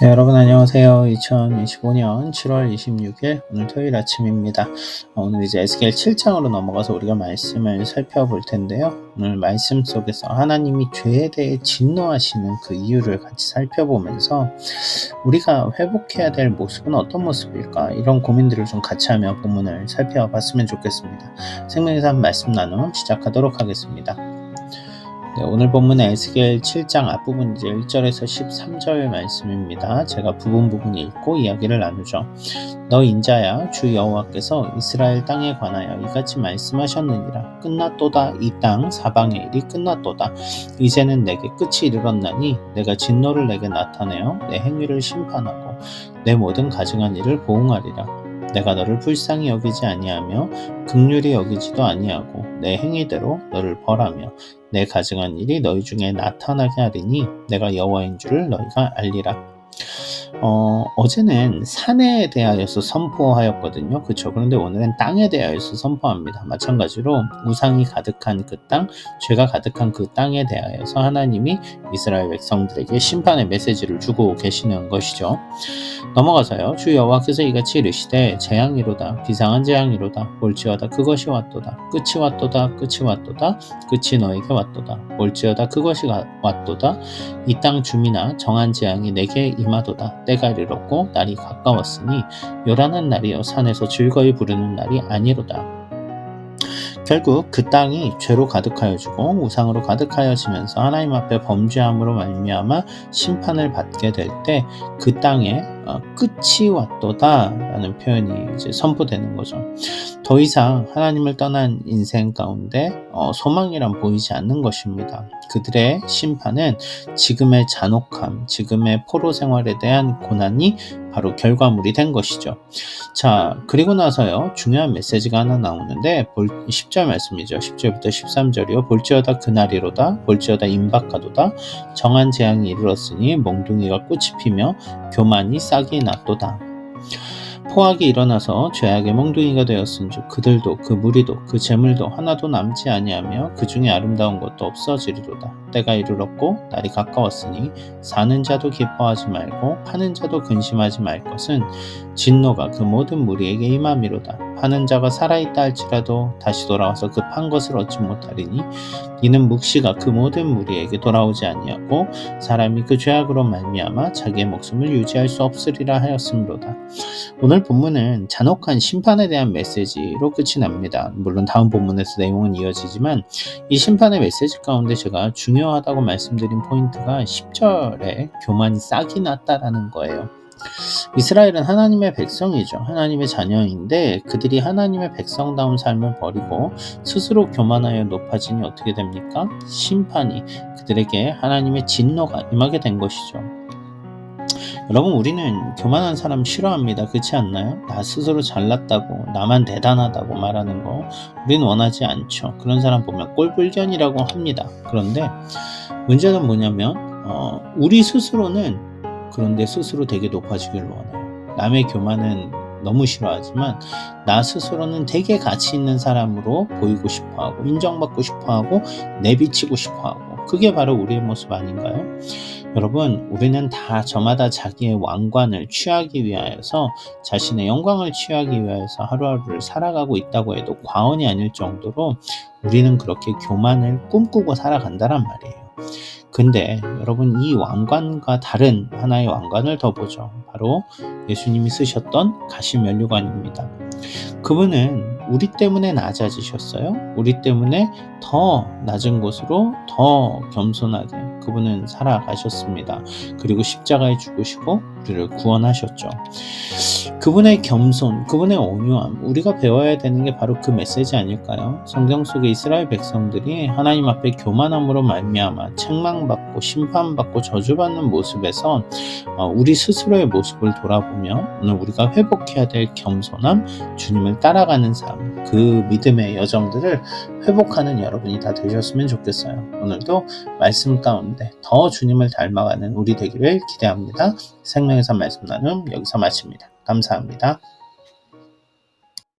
네, 여러분 안녕하세요. 2025년 7월 26일 오늘 토요일 아침입니다. 어, 오늘 이제 에스겔 7장으로 넘어가서 우리가 말씀을 살펴볼 텐데요. 오늘 말씀 속에서 하나님이 죄에 대해 진노하시는 그 이유를 같이 살펴보면서 우리가 회복해야 될 모습은 어떤 모습일까 이런 고민들을 좀 같이 하며 본문을 살펴봤으면 좋겠습니다. 생명의 삶 말씀 나눔 시작하도록 하겠습니다. 네, 오늘 본문은 에스겔 7장 앞부분 이제 1절에서 13절 말씀입니다. 제가 부분 부분 읽고 이야기를 나누죠. 너 인자야 주 여호와께서 이스라엘 땅에 관하여 이같이 말씀하셨느니라 끝났도다 이 땅 사방의 일이 끝났도다 이제는 내게 끝이 이르렀나니 내가 진노를 내게 나타내어 내 행위를 심판하고 내 모든 가증한 일을 보응하리라 내가 너를 불쌍히 여기지 아니하며 극률이 여기지도 아니하고 내 행위대로 너를 벌하며 내 가증한 일이 너희 중에 나타나게 하리니 내가 여호와인 줄을 너희가 알리라. 어, 어제는 산에 대하여서 선포하였거든요. 그쵸. 그런데 오늘은 땅에 대하여서 선포합니다. 마찬가지로 우상이 가득한 그 땅, 죄가 가득한 그 땅에 대하여서 하나님이 이스라엘 백성들에게 심판의 메시지를 주고 계시는 것이죠. 넘어가서요. 주 여호와께서 이같이 이르시되 재앙이로다 비상한 재앙이로다 볼지어다 그것이 왔도다 끝이 왔도다 끝이 왔도다 끝이 너에게 왔도다 볼지어다 그것이 왔도다 이 땅 주민아 정한 재앙이 내게 임하도다 때가 이르렀고 날이 가까웠으니 요란한 날이여 산에서 즐거이 부르는 날이 아니로다. 결국 그 땅이 죄로 가득하여지고 우상으로 가득하여지면서 하나님 앞에 범죄함으로 말미암아 심판을 받게 될 때 그 땅에 어, 끝이 왔도다라는 표현이 이제 선포되는 거죠. 더 이상 하나님을 떠난 인생 가운데 어, 소망이란 보이지 않는 것입니다. 그들의 심판은 지금의 잔혹함, 지금의 포로 생활에 대한 고난이 바로 결과물이 된 것이죠. 자, 그리고 나서요, 중요한 메시지가 하나 나오는데, 10절 말씀이죠. 10절부터 13절이요. 볼지어다 그날이로다, 볼지어다 임박하도다, 정한 재앙이 이르렀으니 몽둥이가 꽃이 피며 교만이 싹이 났도다. 포악이 일어나서 죄악의 몽둥이가 되었은즉 그들도 그 무리도 그 재물도 하나도 남지 아니하며 그 중에 아름다운 것도 없어지리로다. 때가 이르렀고 날이 가까웠으니 사는 자도 기뻐하지 말고 파는 자도 근심하지 말 것은 진노가 그 모든 무리에게 임함이로다. 파는 자가 살아있다 할지라도 다시 돌아와서 그판 것을 얻지 못하리니 이는 묵시가 그 모든 무리에게 돌아오지 아니하고 사람이 그 죄악으로 말미암아 자기의 목숨을 유지할 수 없으리라 하였으므로다. 오늘 본문은 잔혹한 심판에 대한 메시지로 끝이 납니다. 물론 다음 본문에서 내용은 이어지지만 이 심판의 메시지 가운데 제가 중요하다고 말씀드린 포인트가 10절에 교만이 싹이 났다라는 거예요. 이스라엘은 하나님의 백성이죠. 하나님의 자녀인데 그들이 하나님의 백성다운 삶을 버리고 스스로 교만하여 높아지니 어떻게 됩니까? 심판이 그들에게 하나님의 진노가 임하게 된 것이죠. 여러분 우리는 교만한 사람 싫어합니다. 그렇지 않나요? 나 스스로 잘났다고 나만 대단하다고 말하는 거 우리는 원하지 않죠. 그런 사람 보면 꼴불견이라고 합니다. 그런데 문제는 뭐냐면 어, 우리 스스로는 그런데 스스로 되게 높아지길 원해요. 남의 교만은 너무 싫어하지만 나 스스로는 되게 가치 있는 사람으로 보이고 싶어 하고 인정받고 싶어 하고 내비치고 싶어 하고 그게 바로 우리의 모습 아닌가요? 여러분 우리는 다 저마다 자기의 왕관을 취하기 위하여서 자신의 영광을 취하기 위하여서 하루하루를 살아가고 있다고 해도 과언이 아닐 정도로 우리는 그렇게 교만을 꿈꾸고 살아간다란 말이에요. 근데 여러분 이 왕관과 다른 하나의 왕관을 더 보죠. 바로 예수님이 쓰셨던 가시면류관입니다. 그분은 우리 때문에 낮아지셨어요. 우리 때문에 더 낮은 곳으로 더 겸손하게 그분은 살아가셨습니다. 그리고 십자가에 죽으시고 우리를 구원하셨죠. 그분의 겸손, 그분의 온유함, 우리가 배워야 되는 게 바로 그 메시지 아닐까요? 성경 속의 이스라엘 백성들이 하나님 앞에 교만함으로 말미암아 책망받고 심판받고 저주받는 모습에서 어, 우리 스스로의 모습을 돌아보며 오늘 우리가 회복해야 될 겸손함, 주님을 따라가는 삶, 그 믿음의 여정들을 회복하는 여러분이 다 되셨으면 좋겠어요. 오늘도 말씀 가운데 더 주님을 닮아가는 우리 되기를 기대합니다. 생명의 삶 말씀 나눔 여기서 마칩니다. 감사합니다.